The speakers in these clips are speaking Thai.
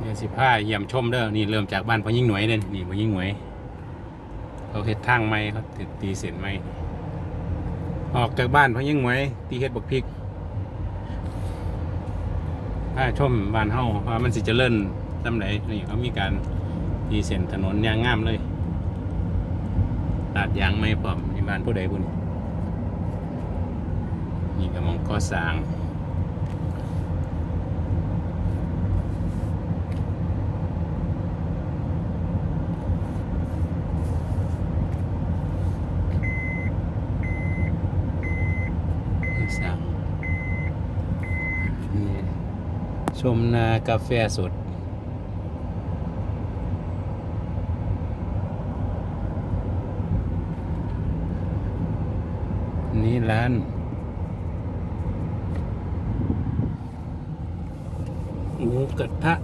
เดี๋ยวสิผ้าเยี่ยมชมเด้อนี่เริ่มจากบ้านพอยิ่งหน่วยเด้อนี่พอยิ่งหน่วยเขาเฮ็ดทางไม้เขาตีตีเส้นไม้ออกจากบ้านพอยิ่งหน่วย ตีเฮ็ดบกพริกถ้าชมบ้านเฮาว่ามันสิเจริญลำไหนนี่เขามีการตีเส้นถนนยางงามเลยตัดยางไม้พร้อมในบ้านผู้ใดผู้นี้นี่ก็มองก่อสร้าง สั่ง นี่ชมนากาแฟสด นี่ร้านหมูกระทะ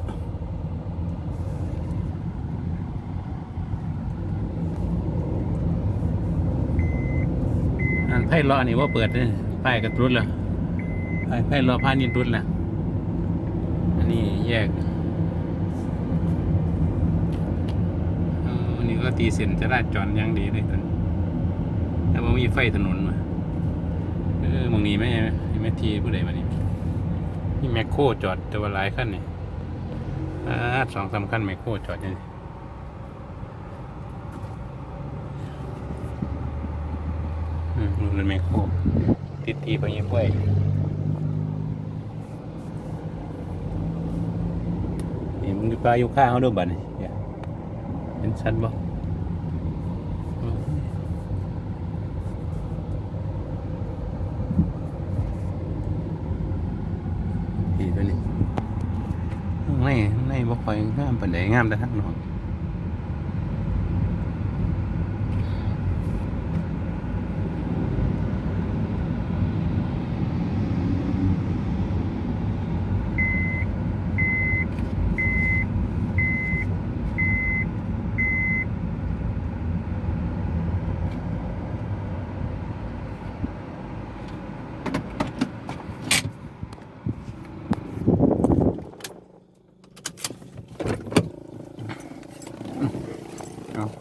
อันไพ่รอนี่ว่าเปิดเนี่ยป้ายกระตุ้นแล้วไพ่ ไพ่รอพานินรุดแล้วอันนี้แยกอันนี้ก็ตีเส้นจะราจจรอยังดีเลยตอนนี้แต่ว่ามีไฟถนนมาเออมองนี้ไหมแม่ทีผู้ใดมานี่นี่แมคโครจอดแต่ว่าหลายขั้นนี่อ่าสองสามขั้นแมคโครจอดนี่อืมมันแมคโครติดทีไปยังไงนี่มึ งดูปลาอยู่ข้างเขาด้วยบัดนี่เห็นชัดบ่อืมดีตัวนี้ข้างในข้างในบ่ค่อยงามปานใดงามแต่ทางนอก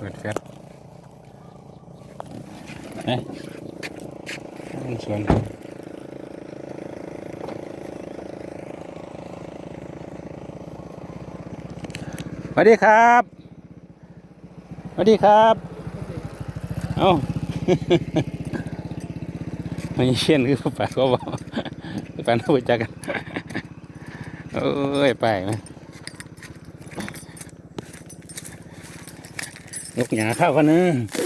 ปิดแฟลชเอ๊ะนั่งสวนสวัสดีครับสวัสดีครับ เอาไม่เช่นคือป่าก็บอกป่าน่ารู้จักกันโอ้ยไปไห ยกหยาเข้ากันนึง